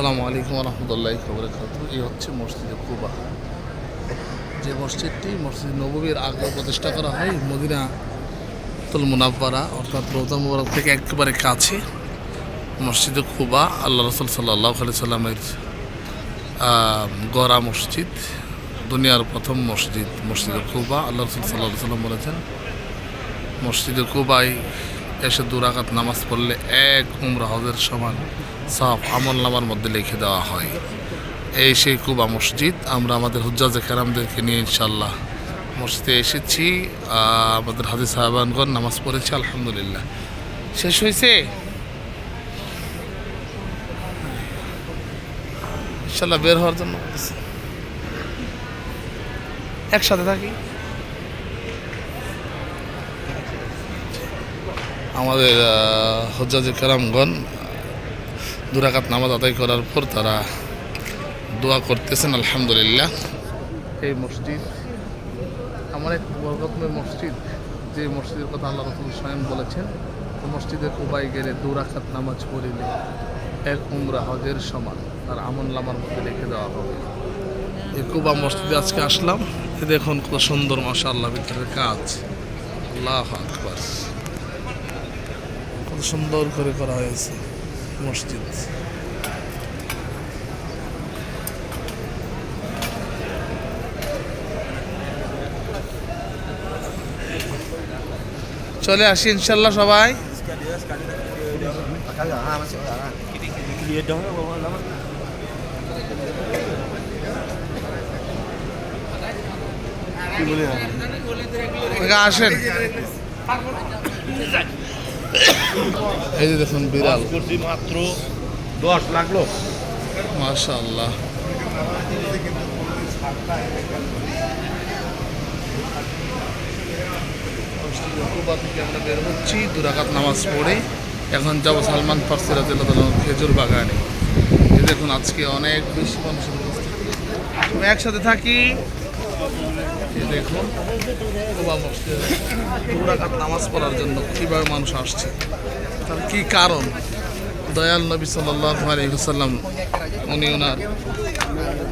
আসসালামু আলাইকুম রহমতুল্লাহ খবর এই হচ্ছে মসজিদে কুবা। যে মসজিদটি মসজিদ নববীর আগে প্রতিষ্ঠা করা হয় মদিনা তুল মুনাব্বারা, অর্থাৎ রোজা মুবারক থেকে একেবারে কাছে মসজিদে কুবা। আল্লাহ রসুল সাল্লাহ আলি সাল্লামের গড়া মসজিদ, দুনিয়ার প্রথম মসজিদ, মসজিদে কুবা। আল্লাহ রসুল সাল্লাহ সাল্লাম বলেছেন, মসজিদে কুবাই এসে দুরাকাত নামাজ পড়লে এক উমরা হজের সমান সাফ আমল নামার মধ্যে লিখে দেওয়া হয়। এই সেই কুবা মসজিদ, আমরা আমাদের হুজ্জাজে কেরামদেরকে নিয়ে ইনশাল্লাহ মসজিদে এসেছি। আমাদের হাজি সাহেবানগণ নামাজ পড়েছি, আলহামদুলিল্লাহ। শেষ হয়েছে? ইনশাল্লাহ বের হওয়ার জন্য একসাথে থাকি? আমাদের হজ্জাজে কারামগণ দুরাকাত নামাজ আদায় করার পর তারা দোয়া করতেছেন আলহামদুলিল্লাহ। এই মসজিদ আমার এক বরকতময় মসজিদ যে মসজিদের কথা আল্লাহ রসুল স্বয়ং বলেছেন মসজিদের উবাই গেলে দুরাকাত নামাজ পড়িলে এক উমরা হজের সমান আর আমন লামার মধ্যে রেখে দেওয়া হবে। এই কুবা মসজিদে আজকে আসলাম। এ দেখুন কত সুন্দর মাসা আল্লাহ ভিতরের কাজ। আল্লাহ আকবার। কত সুন্দর করে করা হয়েছে। মসজিদ। চলে আসি ইনশাল্লাহ সবাই। আসেন। এই যে দেখুন বিড়াল। করছি মাত্র দশ লাগল মাশাআল্লাহ। মসজিদে থেকে আমরা বের হচ্ছি দুরাকাত নামাজ পড়ে। এখন যাব সালমান ফার্সি রাজিল্লাহ খেজুর বাগানে। দেখুন আজকে অনেক বেশি মানুষের উপস্থিতি। একসাথে থাকি। দেখুন কুবা মসজিদে নামাজ পড়ার জন্য কীভাবে মানুষ আসছে? তার কী কারণ? দয়াল নবী আলহিহাল্লাম উনি ওনার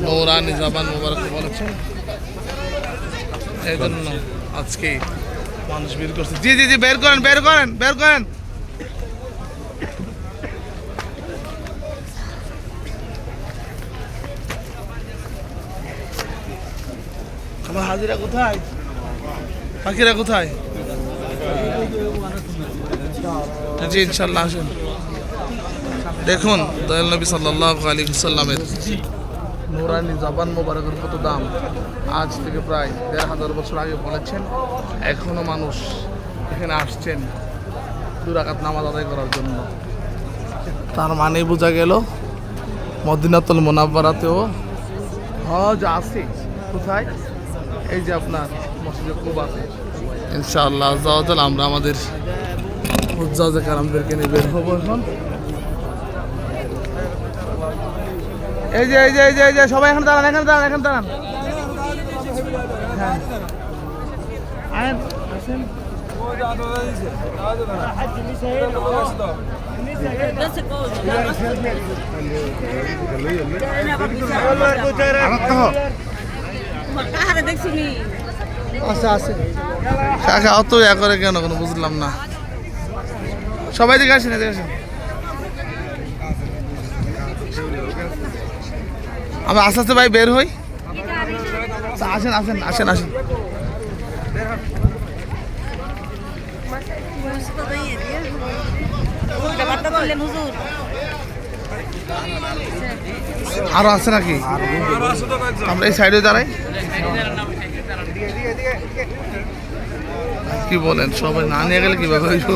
মৌরানি জাবান মোবারক বলেছেন। এই জন্য আজকে মানুষ বের করছে। জি জি জি, বের করেন বের করেন বের করেন। আমার হাজিরা কোথায়? পাখিরা কোথায়? জি, ইনশাল্লাহ আসুন। দেখুন, দয়াল নবী সাল্লাহ আলী সাল্লামের নুরানি জবান মোবারকের কত দাম? আজ থেকে প্রায় দেড় হাজার বছর আগে বলেছেন, এখনও মানুষ এখানে আসছেন দুরাকাত নামাজ আদায় করার জন্য। তার মানে বোঝা গেল, মদিনাতুল মোনাব্বারাতেও হজ আছে। কোথায়? এই যে আপনার মসজিদে কুবাতে ইনশাআল্লাহ আজ্জাওয়াজাল আমরা আমাদের হুজ্জাজে কারামদেরকে নিয়ে বের হব এখন। এই যে এই যে এই যে এই যে সবাই এখানে দাঁড়ান এখানে দাঁড়ান এখানে দাঁড়ান। হ্যাঁ। আয়েন আসেন। দেখছিনি আচ্ছা আছে কাকা অত ইয়া করে কেন কোনো বুঝলাম না। সবাই দিকে আসেন এদিকে আসেন। আমি আস্তে আস্তে ভাই বের হই। আসেন আসেন আসেন আসেন। আরও আছে নাকি? আমরা এই সাইডে দাঁড়াই। কি বলেন? সবাই না নিয়ে গেলে কীভাবে হইব?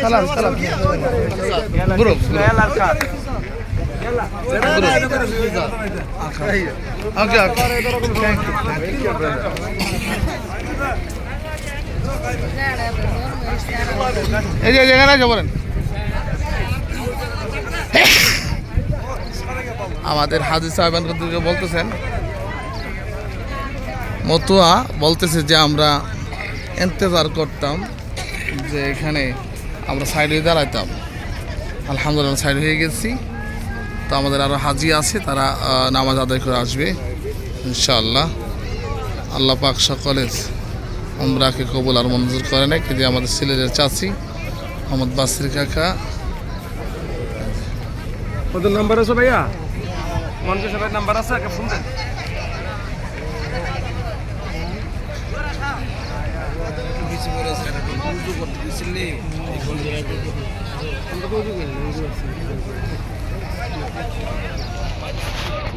চালান, চালান। ঘুরো, ঘুরো। Okay okay thank you thank you এই যে যেখানে আছে বলেন আমাদের হাজি সাহেবানকে বলতেছেন। মতুয়া বলতেছে যে আমরা ইন্তজার করতাম যে এখানে আমরা সাইড হয়ে দাঁড়াইতাম। আলহামদুলিল্লাহ সাইড হয়ে গেছি। তো আমাদের আরও হাজি আছে, তারা নামাজ আদায় করে আসবে, ইনশাআল্লাহ। আল্লাহ পাক সকলের আমরাকে কবুল আর মঞ্জুর করে নেয় কিন্তু আমাদের ছেলেদের চাচি মোহাম্মদ বাসির কাকা। ওদের নাম্বার আছে ভাইয়া? মঞ্জু সবাই নাম্বার আছে আগে ফোন দেন।